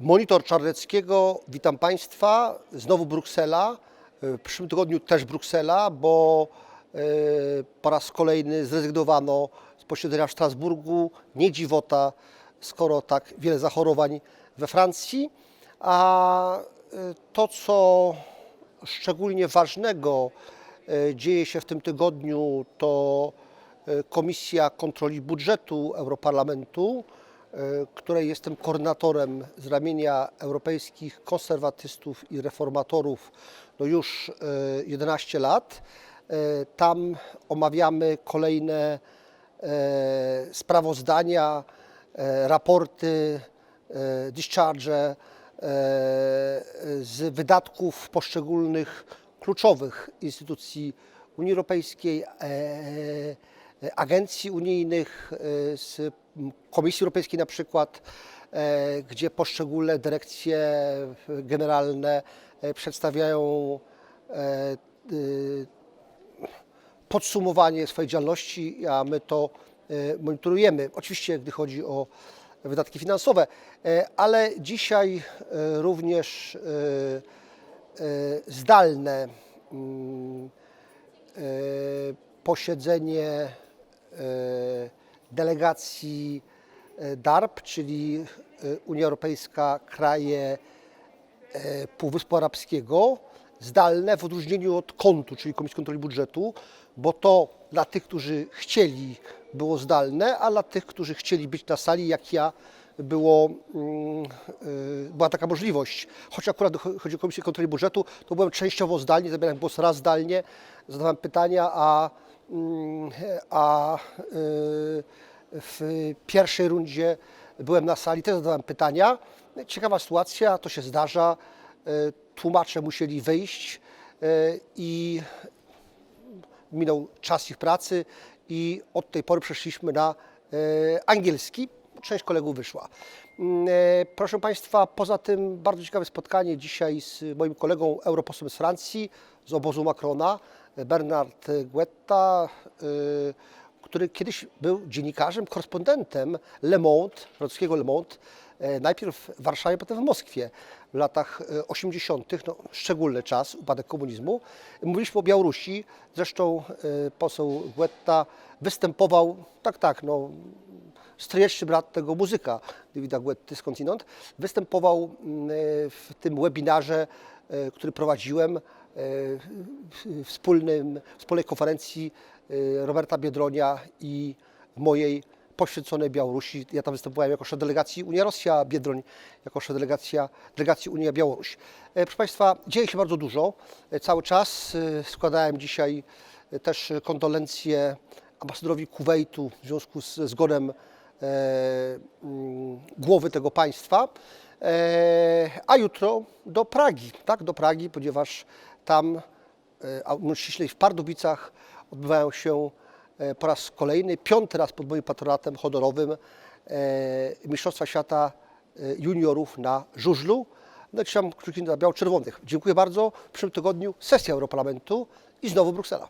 Monitor Czarneckiego, witam Państwa. Znowu Bruksela. W przyszłym tygodniu też Bruksela, bo e, po raz kolejny zrezygnowano z posiedzenia w Strasburgu. Nie dziwota, skoro tak wiele zachorowań we Francji. A e, to, co szczególnie ważnego e, dzieje się w tym tygodniu, to e, Komisja Kontroli Budżetu Europarlamentu, e, której jestem koordynatorem z ramienia europejskich konserwatystów i reformatorów no już e, 11 lat. E, Tam omawiamy kolejne e, sprawozdania, e, raporty, e, discharge e, z wydatków poszczególnych kluczowych instytucji Unii Europejskiej, e, e, agencji unijnych, e, z Komisji Europejskiej na przykład, e, gdzie poszczególne dyrekcje generalne e, przedstawiają e, podsumowanie swojej działalności, a my to monitorujemy. Oczywiście, gdy chodzi o wydatki finansowe, ale dzisiaj również zdalne mm, posiedzenie delegacji e, DARP, czyli e, Unia Europejska, kraje e, Półwyspu Arabskiego, zdalne w odróżnieniu od kontu, czyli Komisji Kontroli Budżetu, bo to dla tych, którzy chcieli, było zdalne, a dla tych, którzy chcieli być na sali, jak ja, było, mm, była taka możliwość. Choć akurat chodzi o Komisję Kontroli Budżetu, to byłem częściowo zdalnie, zabierałem głos raz zdalnie, zadawałem pytania, a, a y, w pierwszej rundzie byłem na sali, też zadawałem pytania. Ciekawa sytuacja, to się zdarza. Y, Tłumacze musieli wyjść y, i minął czas ich pracy i od tej pory przeszliśmy na e, angielski. Część kolegów wyszła. Mm, e, Proszę Państwa, poza tym bardzo ciekawe spotkanie dzisiaj z moim kolegą europosłem z Francji, z obozu Macrona, Bernard Guetta, e, który kiedyś był dziennikarzem, korespondentem Le Monde, francuskiego Le Monde, e, najpierw w Warszawie, potem w Moskwie w latach e, 80., no, szczególny czas, upadek komunizmu. Mówiliśmy o Białorusi, zresztą e, poseł Guetta występował, tak, tak, no, stryjeczny brat tego muzyka, Davida Guetty skądinąd, występował mm, e, w tym webinarze, e, który prowadziłem, e, wspólnym, wspólnej konferencji e, Roberta Biedronia i mojej poświęconej Białorusi. Ja tam występowałem jako szef delegacji Unia-Rosja, Biedroń jako szef delegacja, delegacji Unia-Białoruś. E, Proszę Państwa, dzieje się bardzo dużo. E, Cały czas składałem dzisiaj też kondolencje ambasadorowi Kuwejtu w związku z zgonem e, mm, głowy tego państwa. E, a jutro do Pragi, tak, do Pragi, ponieważ tam, e, a ściślej w Pardubicach, odbywają się e, po raz kolejny, piąty raz pod moim patronatem honorowym e, Mistrzostwa Świata Juniorów na żużlu. No i trzymam kciuki dla biało-czerwonych. Dziękuję bardzo. W przyszłym tygodniu sesja Europarlamentu i znowu Bruksela.